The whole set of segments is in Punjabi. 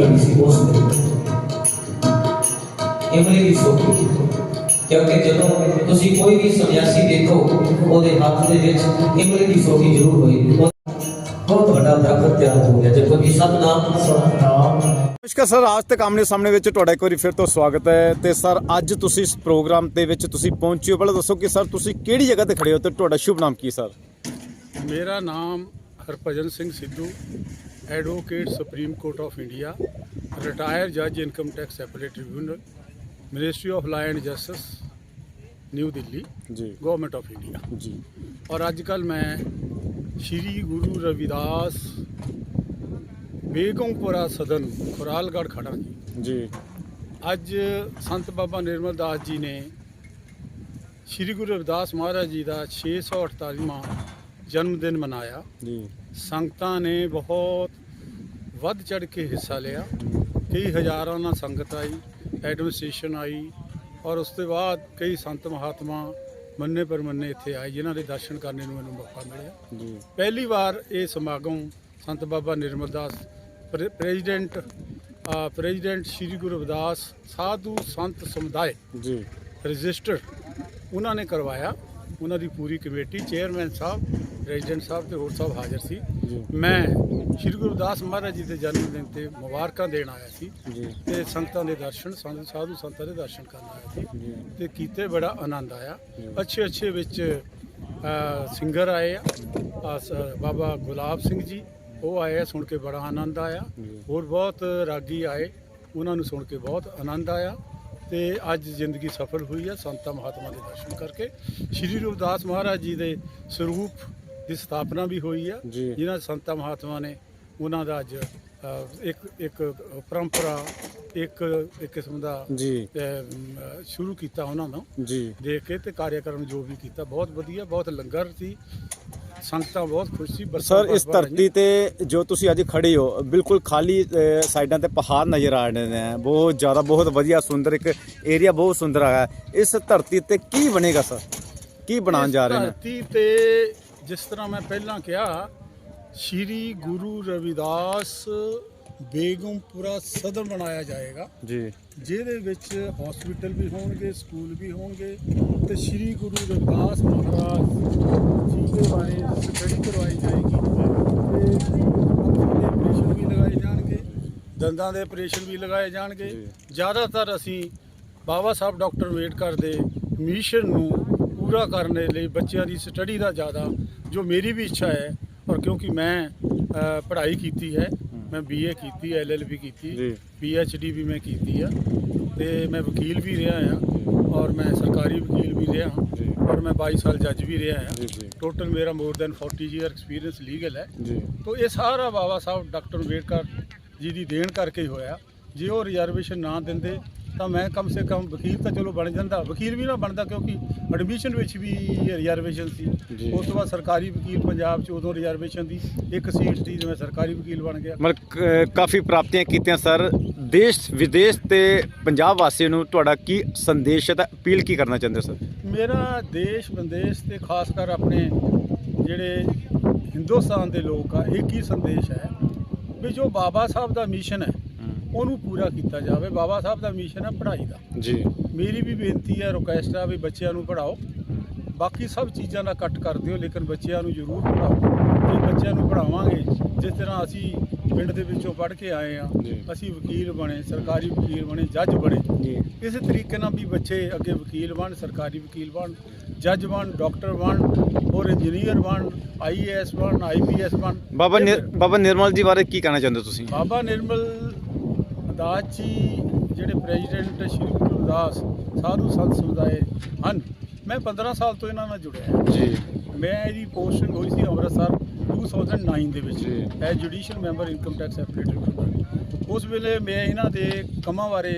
ਖੜੀ ਸੀ ਉਸ ਵੇਲੇ ਇਮਲੀ ਜਦੋਂ ਤੁਸੀਂ ਕੋਈ ਵੀ ਸੰਨਿਆਸੀ ਦੇਖੋ ਉਹਦੇ ਹੱਥ ਦੇ ਵਿੱਚ ਇਮਲੀ ਦੀ ਸੋਖੀ ਜ਼ਰੂਰ ਹੋਈ ਬਹੁਤ ਵੱਡਾ ਦਰਖਤ ਤਿਆਰ ਹੋ ਗਿਆ ਦੇਖੋ ਜੀ ਸਤਨਾਮ ਸਤਨਾਮ ਨਮਸਕਾਰ ਸਰ, ਆਜ ਤੱਕ ਆਮਨੇ ਸਾਹਮਣੇ ਵਿੱਚ ਤੁਹਾਡਾ ਇੱਕ ਵਾਰੀ ਫਿਰ ਤੋਂ ਸਵਾਗਤ ਹੈ ਤੇ ਸਰ, ਅੱਜ ਤੁਸੀਂ ਇਸ ਪ੍ਰੋਗਰਾਮ ਦੇ ਵਿੱਚ ਤੁਸੀਂ ਪਹੁੰਚੇ ਹੋ। ਪਹਿਲਾਂ ਦੱਸੋ ਕਿ ਸਰ, ਤੁਸੀਂ ਕਿਹੜੀ ਜਗ੍ਹਾ ਤੇ ਖੜੇ ਹੋ ਤੇ ਤੁਹਾਡਾ ਸ਼ੁਭ ਨਾਮ ਕੀ ਸਰ? ਮੇਰਾ ਨਾਮ Harbhajan Singh Sidhu advocate supreme court of India retire ਜੱਜ income tax appellate tribunal ministry of law and justice new Delhi ji. Government of India ਜੀ। ਔਰ ਅੱਜ ਕੱਲ ਮੈਂ ਸ਼੍ਰੀ ਗੁਰੂ ਰਵਿਦਾਸ ਬੇਗਮਪੁਰਾ ਸਦਨ ਖੁਰਾਲਗੜ੍ਹ ਖੜਾ ਜੀ। ਜੀ। ਅੱਜ ਸੰਤ ਬਾਬਾ ਨਿਰਮਲ ਦਾਸ ਜੀ ਨੇ ਸ਼੍ਰੀ ਗੁਰੂ ਰਵਿਦਾਸ ਮਹਾਰਾਜ ਜੀ ਦਾ 648ਵਾਂ ਜਨਮ ਦਿਨ ਮਨਾਇਆ। ਜੀ। ਸੰਗਤਾਂ ਨੇ ਬਹੁਤ ਵੱਧ ਚੜ ਕੇ ਹਿੱਸਾ ਲਿਆ। ਕਈ ਹਜ਼ਾਰਾਂ ਨਾਲ ਸੰਗਤ ਆਈ ਐਡਮਿਨਿਸਟ੍ਰੇਸ਼ਨ ਆਈ ਔਰ ਉਸ ਤੋਂ ਬਾਅਦ ਕਈ ਸੰਤ ਮਹਾਤਮਾ ਮੰਨੇ ਪਰਮੰਨੇ ਇੱਥੇ ਆਏ ਜਿਨ੍ਹਾਂ ਦੇ ਦਰਸ਼ਨ ਕਰਨ ਨੂੰ ਮੈਨੂੰ ਮੌਕਾ ਮਿਲਿਆ। ਜੀ। ਪਹਿਲੀ ਵਾਰ ਇਹ ਸਮਾਗਮ Sant Baba Nirmal Das ਪ੍ਰੇ- president president Shri Guru Ravidas Sadhu Sant Samudai ji. Registered ਉਹਨਾਂ ਨੇ ਕਰਵਾਇਆ। ਉਹਨਾਂ ਦੀ ਪੂਰੀ ਕਮੇਟੀ ਚੇਅਰਮੈਨ ਸਾਹਿਬ ਪ੍ਰੈਜ਼ੀਡੈਂਟ ਸਾਹਿਬ ਤੇ ਹੋਰ ਸਭ ਹਾਜ਼ਰ ਸੀ। ਮੈਂ ਸ਼੍ਰੀ ਗੁਰੂ ਰਵਿਦਾਸ ਮਹਾਰਾਜ ਜੀ ਦੇ ਜਨਮ ਦਿਨ ਤੇ ਮੁਬਾਰਕਾਂ ਦੇਣ ਆਇਆ ਸੀ ਤੇ ਸੰਗਤਾਂ ਦੇ ਦਰਸ਼ਨ ਸੰਤ ਸਾਧੂ ਸੰਤਾਂ ਦੇ ਦਰਸ਼ਨ ਕਰਨ ਆਇਆ ਸੀ ਤੇ ਕੀਤੇ ਬੜਾ ਆਨੰਦ ਆਇਆ। ਅੱਛੇ ਅੱਛੇ ਵਿੱਚ ਸਿੰਗਰ ਆਏ ਆ। ਬਾਬਾ ਗੁਲਾਬ ਸਿੰਘ ਜੀ ਉਹ ਆਏ ਸੁਣ ਕੇ ਬੜਾ ਆਨੰਦ ਆਇਆ। ਹੋਰ ਬਹੁਤ ਰਾਗੀ ਆਏ ਉਹਨਾਂ ਨੂੰ ਸੁਣ ਕੇ ਬਹੁਤ ਆਨੰਦ ਆਇਆ ਤੇ ਅੱਜ ਜ਼ਿੰਦਗੀ ਸਫਲ ਹੋਈ ਹੈ ਸੰਤਾਂ ਮਹਾਤਮਾ ਦੇ ਦਰਸ਼ਨ ਕਰਕੇ। ਸ਼੍ਰੀ ਰਵਿਦਾਸ ਮਹਾਰਾਜ ਜੀ ਦੇ ਸਰੂਪ ਦੀ ਸਥਾਪਨਾ ਵੀ ਹੋਈ ਆ। ਜੀ। ਜਿਨ੍ਹਾਂ ਸੰਤਾਂ ਮਹਾਤਮਾ ਨੇ ਉਹਨਾਂ ਦਾ ਅੱਜ ਅ, ਇੱਕ ਇੱਕ ਪਰੰਪਰਾ ਇੱਕ ਇੱਕ ਕਿਸਮ ਦਾ ਜੀ। ਸ਼ੁਰੂ ਕੀਤਾ ਉਹਨਾਂ ਨੂੰ। ਜੀ। ਦੇਖ ਕੇ ਤੇ ਕਾਰਿਆਕਰਮ ਜੋ ਵੀ ਕੀਤਾ ਬਹੁਤ ਵਧੀਆ ਬਹੁਤ ਲੰਗਰ ਸੀ। ਸੰਗਤਾਂ ਬਹੁਤ ਖੁਸ਼ ਸੀ ਬੱਸਾਂ ਸਰ ਇਸ ਧਰਤੀ ਤੇ ਜੋ ਤੁਸੀਂ ਅੱਜ ਖੜੇ ਹੋ ਬਿਲਕੁਲ ਖਾਲੀ ਅ, ਸਾਈਡਾਂ ਤੇ ਪਹਾੜ ਨਜ਼ਰ ਆ ਰਹੇ ਨੇ। ਬਹੁਤ ਜ਼ਿਆਦਾ ਬਹੁਤ ਵਧੀਆ ਸੁੰਦਰ ਇੱਕ ਏਰੀਆ ਬਹੁਤ ਸੁੰਦਰ ਹੈ ਇਸ ਧਰਤੀ ਤੇ ਕੀ ਬਣੇਗਾ ਸਰ? ਕੀ ਬਣਾਉਣ ਜਾ ਰਹੇ ਨੇ? ਧਰਤੀ ਤੇ ਜਿਸ ਤਰ੍ਹਾਂ ਮੈਂ ਪਹਿਲਾਂ ਕਿਹਾ ਸ਼੍ਰੀ ਗੁਰੂ ਰਵਿਦਾਸ ਬੇਗਮਪੁਰਾ ਸਦਨ ਬਣਾਇਆ ਜਾਏਗਾ। ਜੀ। ਜਿਹਦੇ ਵਿੱਚ ਹਸਪੀਟਲ ਵੀ ਹੋਣਗੇ ਸਕੂਲ ਵੀ ਹੋਣਗੇ ਤੇ ਸ਼੍ਰੀ ਗੁਰੂ ਰਵਿਦਾਸ ਮਹਾਰਾਜ ਜੀ ਦੇ ਬਾਰੇ ਸਟੱਡੀ ਕਰਵਾਈ ਜਾਏਗੀ। ਤੇ ਅੱਖਾਂ ਦੇ ਆਪਰੇਸ਼ਨ ਵੀ ਲਗਾਏ ਜਾਣਗੇ ਦੰਦਾਂ ਦੇ ਆਪਰੇਸ਼ਨ ਵੀ ਲਗਾਏ ਜਾਣਗੇ। ਜ਼ਿਆਦਾਤਰ ਅਸੀਂ ਬਾਬਾ ਸਾਹਿਬ ਡਾਕਟਰ ਅੰਬੇਡਕਰ ਦੇ ਮਿਸ਼ਨ ਨੂੰ ਪੂਰਾ ਕਰਨ ਦੇ ਲਈ ਬੱਚਿਆਂ ਦੀ ਸਟੱਡੀ ਦਾ ਜ਼ਿਆਦਾ ਜੋ ਮੇਰੀ ਵੀ ਇੱਛਾ ਹੈ ਔਰ ਕਿਉਂਕਿ ਮੈਂ ਪੜ੍ਹਾਈ ਕੀਤੀ ਹੈ ਮੈਂ ਬੀਏ ਕੀਤੀ ਐਲਐਲਬੀ ਕੀਤੀ ਜੀ। ਪੀਐਚਡੀ ਵੀ ਮੈਂ ਕੀਤੀ ਆ ਤੇ ਮੈਂ ਵਕੀਲ ਵੀ ਰਿਹਾ ਆ ਔਰ ਮੈਂ ਸਰਕਾਰੀ ਵਕੀਲ ਵੀ ਰਿਹਾ ਜੀ। ਔਰ ਮੈਂ 22 ਸਾਲ ਜੱਜ ਵੀ ਰਿਹਾ ਆ। ਟੋਟਲ ਮੇਰਾ more than 40 year experience legal ਹੈ। ਤੋ ਇਹ ਸਾਰਾ ਬਾਬਾ ਸਾਹਿਬ ਡਾਕਟਰ ਅੰਬੇਡਕਰ ਜੀ ਦੀ ਦੇਣ ਕਰਕੇ ਹੀ ਹੋਇਆ। ਜੇ ਉਹ ਰਿਜ਼ਰਵੇਸ਼ਨ ਨਾ ਦਿੰਦੇ ਤਾਂ ਮੈਂ ਕਮ ਸੇ ਕਮ ਵਕੀਲ ਤਾਂ ਚਲੋ ਬਣ ਜਾਂਦਾ। ਵਕੀਲ ਵੀ ਨਾ ਬਣਦਾ ਕਿਉਂਕਿ ਐਡਮਿਸ਼ਨ ਵਿੱਚ ਵੀ ਰਿਜ਼ਰਵੇਸ਼ਨ ਸੀ। ਉਸ ਤੋਂ ਬਾਅਦ ਸਰਕਾਰੀ ਵਕੀਲ ਪੰਜਾਬ 'ਚ ਉਦੋਂ ਰਿਜ਼ਰਵੇਸ਼ਨ ਦੀ ਇੱਕ ਸੀਟ ਸੀ ਜਿਵੇਂ ਸਰਕਾਰੀ ਵਕੀਲ ਬਣ ਗਿਆ। ਮਤਲਬ ਕਾਫੀ ਪ੍ਰਾਪਤੀਆਂ ਕੀਤੀਆਂ ਸਰ। ਦੇਸ਼ ਵਿਦੇਸ਼ ਤੇ ਪੰਜਾਬ ਵਾਸੀਆਂ ਨੂੰ ਤੁਹਾਡਾ ਕੀ ਸੰਦੇਸ਼ ਹੈ ਤਾਂ ਅਪੀਲ ਕੀ ਕਰਨਾ ਚਾਹੁੰਦੇ ਸਰ? ਮੇਰਾ ਦੇਸ਼ ਵਿਦੇਸ਼ ਤੇ ਖਾਸ ਕਰ ਆਪਣੇ ਜਿਹੜੇ ਹਿੰਦੁਸਤਾਨ ਦੇ ਲੋਕ ਆ ਇੱਕ ਹੀ ਸੰਦੇਸ਼ ਹੈ ਵੀ ਜੋ ਬਾਬਾ ਸਾਹਿਬ ਦਾ ਮਿਸ਼ਨ ਹੈ ਉਹਨੂੰ ਪੂਰਾ ਕੀਤਾ ਜਾਵੇ। ਬਾਬਾ ਸਾਹਿਬ ਦਾ ਮਿਸ਼ਨ ਹੈ ਪੜ੍ਹਾਈ ਦਾ। ਜੀ। ਮੇਰੀ ਵੀ ਬੇਨਤੀ ਹੈ ਰਿਕੁਐਸਟ ਆ ਵੀ ਬੱਚਿਆਂ ਨੂੰ ਪੜ੍ਹਾਓ। ਬਾਕੀ ਸਭ ਚੀਜ਼ਾਂ ਦਾ ਕੱਟ ਕਰ ਦਿਓ ਲੇਕਿਨ ਬੱਚਿਆਂ ਨੂੰ ਜ਼ਰੂਰ ਪੜ੍ਹਾਓ। ਜੇ ਬੱਚਿਆਂ ਨੂੰ ਪੜ੍ਹਾਵਾਂਗੇ ਜਿਸ ਤਰ੍ਹਾਂ ਅਸੀਂ ਪਿੰਡ ਦੇ ਵਿੱਚੋਂ ਪੜ੍ਹ ਕੇ ਆਏ ਆ। ਅਸੀਂ ਵਕੀਲ ਬਣੇ ਸਰਕਾਰੀ ਵਕੀਲ ਬਣੇ ਜੱਜ ਬਣੇ। ਇਸੇ ਤਰੀਕੇ ਨਾਲ ਵੀ ਬੱਚੇ ਅੱਗੇ ਵਕੀਲ ਬਣ ਸਰਕਾਰੀ ਵਕੀਲ ਬਣ ਜੱਜ ਬਣ ਡਾਕਟਰ ਬਣ ਔਰ ਇੰਜੀਨੀਅਰ ਬਣ ਆਈਏਐਸ ਬਣ ਆਈਪੀਐਸ ਬਣ। ਬਾਬਾ ਬਾਬਾ ਨਿਰਮਲ ਜੀ ਬਾਰੇ ਕੀ ਕਹਿਣਾ ਚਾਹੁੰਦੇ ਤੁਸੀਂ? ਬਾਬਾ ਨਿਰਮਲ ਦਾਸ ਜੀ ਜਿਹੜੇ ਪ੍ਰੈਜ਼ੀਡੈਂਟ ਸ਼੍ਰੀ ਗੁਰੂ ਰਵਿਦਾਸ ਸਾਧੂ ਸੰਤ ਸਮੁਦਾਇ ਹਨ। ਮੈਂ 15 ਸਾਲ ਤੋਂ ਇਹਨਾਂ ਨਾਲ ਜੁੜਿਆ ਜੀ। ਮੈਂ ਇਹਦੀ ਪੋਸਟਿੰਗ ਹੋਈ ਸੀ ਅੰਮ੍ਰਿਤਸਰ 2009 ਦੇ ਵਿੱਚ। As judicial member income tax applicator ਉਸ ਵੇਲੇ ਮੈਂ ਇਹਨਾਂ ਦੇ ਕੰਮਾਂ ਬਾਰੇ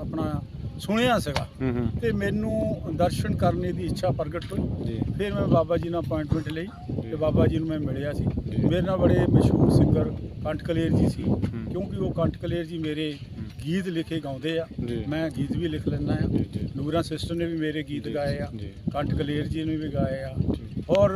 ਆਪਣਾ ਸੁਣਿਆ ਸੀਗਾ। ਹੂੰ ਹੂੰ। ਤੇ ਮੈਨੂੰ ਦਰਸ਼ਨ ਕਰਨੇ ਦੀ ਇੱਛਾ ਪ੍ਰਗਟ ਹੋਈ। ਜੀ। ਫਿਰ ਮੈਂ ਬਾਬਾ ਜੀ ਨਾਲ ਅਪਾਇੰਟਮੈਂਟ ਲਈ ਤੇ ਬਾਬਾ ਜੀ ਨੂੰ ਮੈਂ ਮਿਲਿਆ ਸੀ। ਮੇਰੇ ਨਾਲ ਬੜੇ ਮਸ਼ਹੂਰ ਸਿੰਗਰ ਕੰਠ ਕਲੇਰ ਜੀ ਸੀ। ਕਿਉਂਕਿ ਉਹ ਕੰਠ ਕਲੇਰ ਜੀ ਮੇਰੇ ਗੀਤ ਲਿਖੇ ਗਾਉਂਦੇ ਆ। ਮੈਂ ਗੀਤ ਵੀ ਲਿਖ ਲੈਂਦਾ ਆ। ਨੂਰਾ ਸਿਸਟਰ ਨੇ ਵੀ ਮੇਰੇ ਗੀਤ ਗਾਏ ਆ। ਕੰਠ ਕਲੇਰ ਜੀ ਨੇ ਵੀ ਗਾਏ ਆ। ਔਰ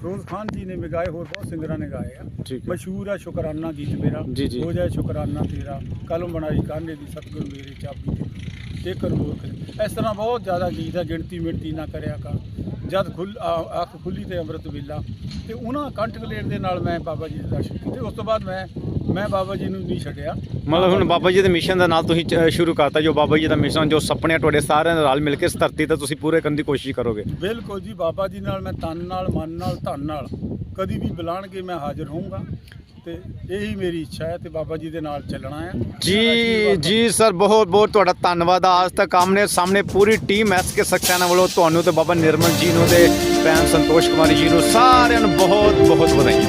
ਫਿਰੋਜ਼ ਖਾਨ ਜੀ ਨੇ ਵੀ ਗਾਏ ਹੋਰ ਬਹੁਤ ਸਿੰਗਰਾਂ ਨੇ ਗਾਏ ਆ। ਮਸ਼ਹੂਰ ਆ ਸ਼ੁਕਰਾਨਾ ਗੀਤ ਮੇਰਾ। ਹੋ ਜਾਏ ਸ਼ੁਕਰਾਨਾ ਤੇਰਾ। ਕਲਮ ਬਣਾਈ ਕਾਨੇ ਦੀ ਸਤਿਗੁਰ ਮੇਰੇ ਚਾਬੀ ਤੇ। ਇਹ ਕਰ। ਮੂਰਖ ਨੇ। ਇਸ ਤਰ੍ਹਾਂ ਬਹੁਤ ਜ਼ਿਆਦਾ ਗੀਤ ਆ ਗਿਣਤੀ ਮਿਣਤੀ ਨਾ ਕਰਿਆ ਕਰ। ਜਦ ਖੁੱਲ ਅੱਖ ਖੁੱਲੀ ਤੇ ਅੰਮ੍ਰਿਤ ਵੇਲਾ। ਤੇ ਉਹਨਾਂ ਕੰਟਕਲੇਟ ਦੇ ਨਾਲ ਮੈਂ ਬਾਬਾ ਜੀ ਦੇ ਦਰਸ਼ਨ ਕੀਤੇ। ਉਸ ਤੋਂ ਬਾਅਦ ਮੈਂ ਮੈਂ ਬਾਬਾ ਜੀ ਨੂੰ ਨਹੀਂ ਛੱਡਿਆ। ਮਤਲਬ ਹੁਣ ਬਾਬਾ ਜੀ ਦੇ ਮਿਸ਼ਨ ਦਾ ਨਾਲ ਤੁਸੀਂ ਸ਼ੁਰੂ ਕਰਤਾ ਜੋ ਬਾਬਾ ਜੀ ਦਾ ਮਿਸ਼ਨ ਜੋ ਸੁਪਨੇ ਤੁਹਾਡੇ ਸਾਰਿਆਂ ਦੇ ਨਾਲ ਮਿਲ ਕੇ ਇਸ ਧਰਤੀ ਤੇ ਤੁਸੀਂ ਪੂਰੇ ਕਰਨ ਦੀ ਕੋਸ਼ਿਸ਼ ਕਰੋਗੇ। ਬਿਲਕੁਲ ਜੀ ਬਾਬਾ ਜੀ ਨਾਲ ਮੈਂ ਤਨ ਨਾਲ ਮਨ ਨਾਲ ਧਨ ਨਾਲ। ਕਦੀ ਵੀ ਬੁਲਾਣਗੇ ਮੈਂ ਹਾਜ਼ਰ ਹੋਊਂਗਾ। ਤੇ ਇਹੀ ਮੇਰੀ ਇੱਛਾ ਹੈ ਤੇ ਬਾਬਾ ਜੀ ਦੇ ਨਾਲ ਚੱਲਣਾ ਹੈ। ਜੀ ਜੀ ਸਰ ਬਹੁਤ ਬਹੁਤ ਤੁਹਾਡਾ ਧੰਨਵਾਦ। ਅੱਜ ਤੱਕ ਆਮਨੇ ਸਾਹਮਣੇ ਪੂਰੀ ਟੀਮ ਐਸ ਕੇ ਸਕਸੈਨਾ ਵੱਲੋਂ ਤੁਹਾਨੂੰ ਤੇ ਬਾਬਾ ਨਿਰਮਲ ਜੀ ਨੂੰ ਤੇ ਭੈਣ ਸੰਤੋਸ਼ ਕੁਮਾਰੀ ਜੀ ਨੂੰ ਸਾਰਿਆਂ ਨੂੰ ਬਹੁਤ ਬਹੁਤ ਵਧਾਈ